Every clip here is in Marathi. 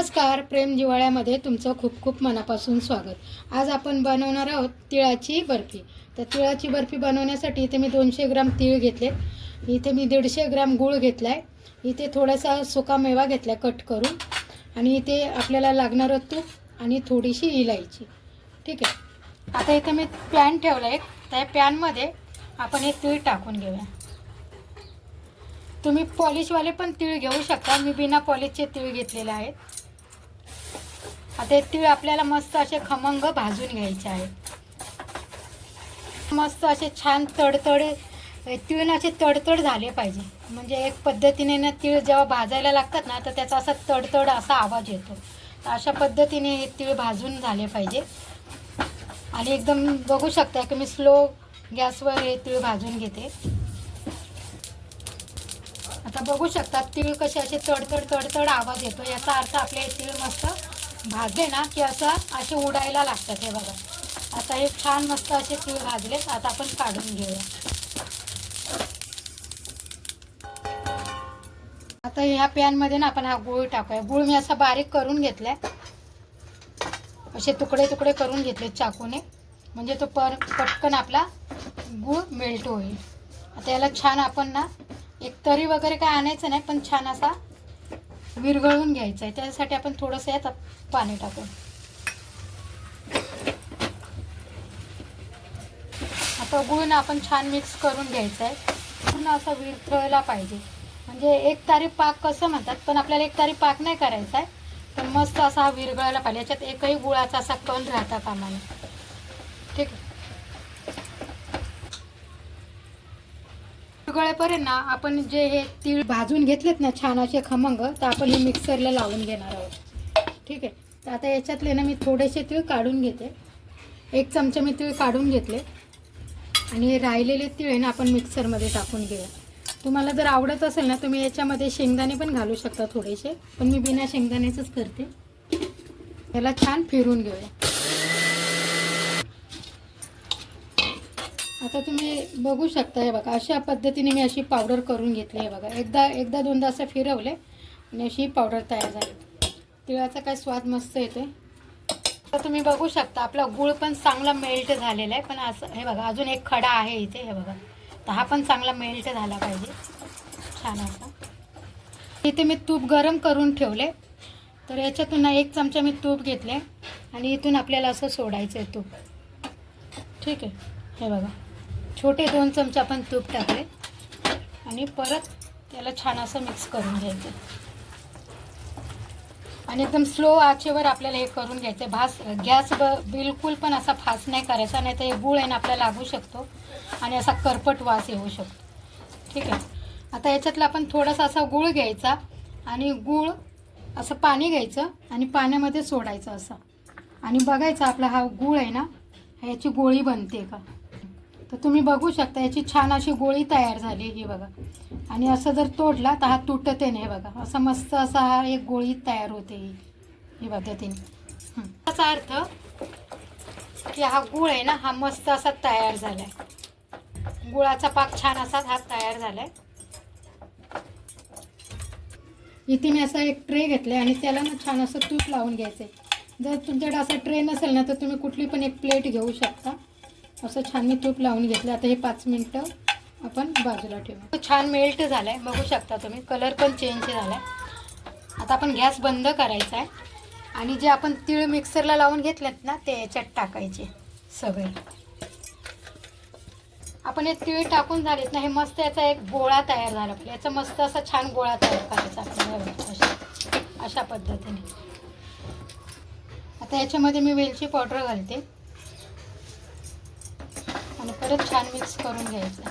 नमस्कार प्रेम जिवाळ्यामध्ये तुमचं खूप खूप मनापासून स्वागत. आज आपण बनवणार आहोत तिळाची बर्फी. तर तिळाची बर्फी बनवण्यासाठी इथे मी दोनशे ग्राम तीळ घेतले इथे मी दीडशे ग्राम गूळ घेतला आहे इथे थोडासा सुका मेवा घेतला कट करून. आणि इथे आपल्याला लागणारं तूप आणि थोडीशी इलायची. ठीक आहे? आता इथे मी पॅन ठेवला आहे त्या पॅनमध्ये आपण हे तीळ टाकून घेऊया. तुम्ही पॉलिशवाले पण तीळ घेऊ शकता. मी बिना पॉलिशचे तीळ घेतलेले आहेत. आता हे तीळ आपल्याला मस्त असे खमंग भाजून घ्यायचे आहेत. मस्त असे छान तडतड तीळ ना असे तडतड झाले पाहिजे. म्हणजे एक पद्धतीने ना तीळ जेव्हा भाजायला लागतात ना तर त्याचा असा तडतड असा आवाज येतो. तर अशा पद्धतीने हे तीळ भाजून झाले पाहिजे. आणि एकदम बघू शकता की मी स्लो गॅसवर हे तीळ भाजून घेते. आता बघू शकता तीळ कसे असे तडतड तडतड आवाज येतो. याचा अर्थ आपले हे तीळ मस्त भाजले ना की असं असे उडायला लागतात हे बघा. आता हे छान मस्त असे तीळ भाजलेत आता आपण काढून घेऊया. आता ह्या पॅनमध्ये ना आपण हा गूळ टाकूया. गूळ मी असा बारीक करून घेतलाय. असे तुकडे तुकडे करून घेतले चाकूने. म्हणजे तो पर पटकन आपला गूळ मेल्ट होईल. आता याला छान आपण ना एक तरी वगैरे काय आणायचं नाही पण छान असा विरघळून घ्यायचं आहे त्यासाठी आपण थोडंसं यात पाणी टाकू. आता गुळ आपण छान मिक्स करून घ्यायचं आहे पूर्ण असा विरघळला पाहिजे. म्हणजे एक तारी पाक कसं म्हणतात पण आपल्याला एक तारी पाक नाही करायचा आहे पण मस्त असा हा विरघळायला पाहिजे. याच्यात एकही गुळाचा असा कण राहता कामाने ठीक आहे? गळेपर्यंत ना आपण जे हे तीळ भाजून घेतलेत ना छान असे खमंग तर आपण हे मिक्सरला लावून घेणार आहोत. ठीक आहे? तर आता याच्यातले ना मी थोडेसे तीळ काढून घेते. एक चमचा मी तीळ काढून घेतले. आणि हे राहिलेले तीळ आहे ना आपण मिक्सरमध्ये टाकून घेऊया. तुम्हाला जर आवडत असेल ना तुम्ही याच्यामध्ये शेंगदाणे पण घालू शकता थोडेसे. पण मी बिना शेंगदाण्याचंच करते. याला छान फिरून घेऊया. आता तुम्ही बघू शकता हे बघा अशा पद्धतीने मी अशी पावडर करून घेतली आहे बघा. एकदा एकदा दोनदा असं फिरवले आणि अशी पावडर तयार झाली. तिळाचा काय स्वाद मस्त येते तर तुम्ही बघू शकता आपला गूळ पण चांगला मेल्ट झालेला आहे. पण असं हे बघा अजून एक खडा आहे इथे हे बघा. तर हा पण चांगला मेल्ट झाला पाहिजे. छान असा. इथे मी तूप गरम करून ठेवले. तर याच्यातून एक चमचा मी तूप घेतले आणि इथून आपल्याला असं सोडायचं आहे तूप. ठीक आहे. हे बघा. छोटे दोन चमचे आपण तूप टाकले. आणि परत त्याला छान असं मिक्स करून घ्यायचं. आणि एकदम स्लो आचेवर आपल्याला हे करून घ्यायचं. भास गॅस ब बिलकुल पण असा फास्ट नाही करायचा नाही तर हे गुळ आहे ना आपल्याला लागू शकतो. आणि असा करपट वास येऊ शकतो. ठीक आहे? आता याच्यातला आपण थोडासा असा गुळ घ्यायचा आणि गुळ असं पाणी घ्यायचं आणि पाण्यामध्ये सोडायचं असं. आणि बघायचं आपला हा गुळ आहे ना ह्याची गोळी बनते का? तर तुम्ही बघू शकता याची छान अशी गोळी तयार झाली ही बघा. आणि असं जर तोडला तर हा तुटते नाही बघा. असं मस्त असा हा एक गोळी तयार होते ही ही पद्धतीने. याचा अर्थ की हा गुळ आहे ना हा मस्त असा तयार झाला आहे गुळाचा पाक छान असा हा तयार झाला आहे इथे मी असा एक ट्रे घेतला आणि त्याला ना छान असं तूप लावून घ्यायचं आहे जर तुमच्याकडे असा ट्रे नसेल ना तर तुम्ही कुठली पण एक प्लेट घेऊ शकता. असं छान मी तूप लावून घेतलं. आता हे पाच मिनटं आपण बाजूला ठेवू. छान मेल्ट झालं आहे बघू शकता तुम्ही. कलर पण चेंज झाला आहे आता आपण गॅस बंद करायचा आहे. आणि जे आपण तीळ मिक्सरला लावून घेतलेत ना ते याच्यात टाकायचे सगळे. आपण हे तीळ टाकून झालेत ना हे मस्त याचा एक गोळा तयार झाला आपल्या याचा मस्त असा छान गोळा तयार करायचा अशा अशा पद्धतीने. आता याच्यामध्ये मी वेलची पावडर घालते. परत छान मिक्स करून घ्यायचं.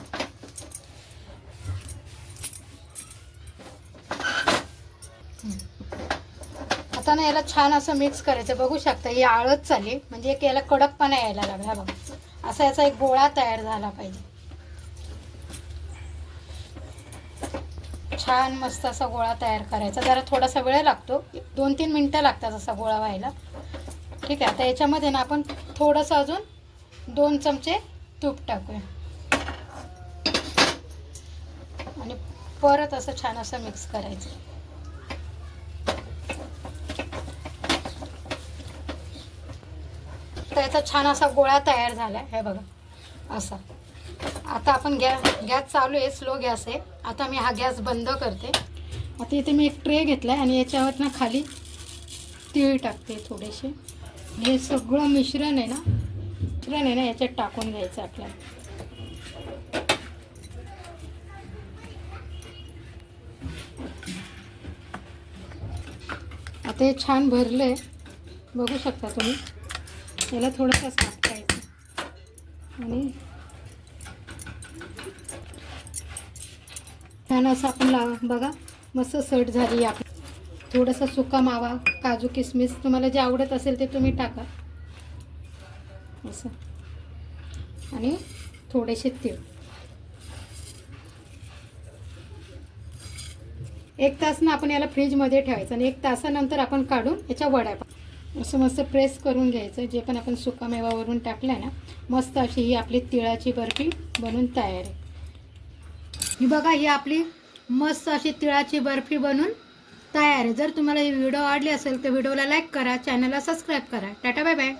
आता ना याला छान असं मिक्स करायचं. बघू शकता ही आळत चालली म्हणजे एक याला कडकपणा यायला लागला. बघा. असा याचा एक गोळा तयार झाला पाहिजे. छान मस्त असा गोळा तयार करायचा. जरा थोडासा वेळ लागतो. दोन तीन मिनटं लागतात असा गोळा व्हायला. ठीक आहे. आता याच्यामध्ये ना आपण थोडंसं अजून दोन चमचे तूप टाकूया. आणि परत असं छान असं मिक्स करायचं. तर याचा छान असा गोळा तयार झाला हे बघा असा. आता आपण गॅ गॅस चालू आहे स्लो गॅस आहे. आता मी हा गॅस बंद करते. आता इथे मी एक ट्रे घेतला आहे आणि याच्यावर ना खाली तीळ टाकते थोडेसे. हे सगळं मिश्रण आहे ना मिश्रण आहे ना याच्यात टाकून घ्यायचं आपल्याला. आता हे छान भरलं आहे बघू शकता तुम्ही. याला थोडंसं साफ करायचं. आणि छान असं आपण लावा. बघा मस्त सट झाली आपली. थोडंसं सुका मावा काजू किसमिस तुम्हाला जे आवडत असेल ते तुम्ही टाका. असं. आणि थोडेसे तीळ. एक तासनं आपण याला फ्रीजमध्ये ठेवायचं आणि एक तासानंतर आपण काढून याच्या वड्या असं मस्त प्रेस करून घ्यायचं. जे पण आपण सुकामेवावरून टाकलं आहे ना मस्त अशी ही आपली तिळाची बर्फी बनून तयार आहे. ही बघा ही आपली मस्त अशी तिळाची बर्फी बनून तयार आहे. जर तुम्हाला ही व्हिडिओ आवडली असेल तर व्हिडिओला लाईक करा चॅनलला सबस्क्राईब करा. Tata bye bye.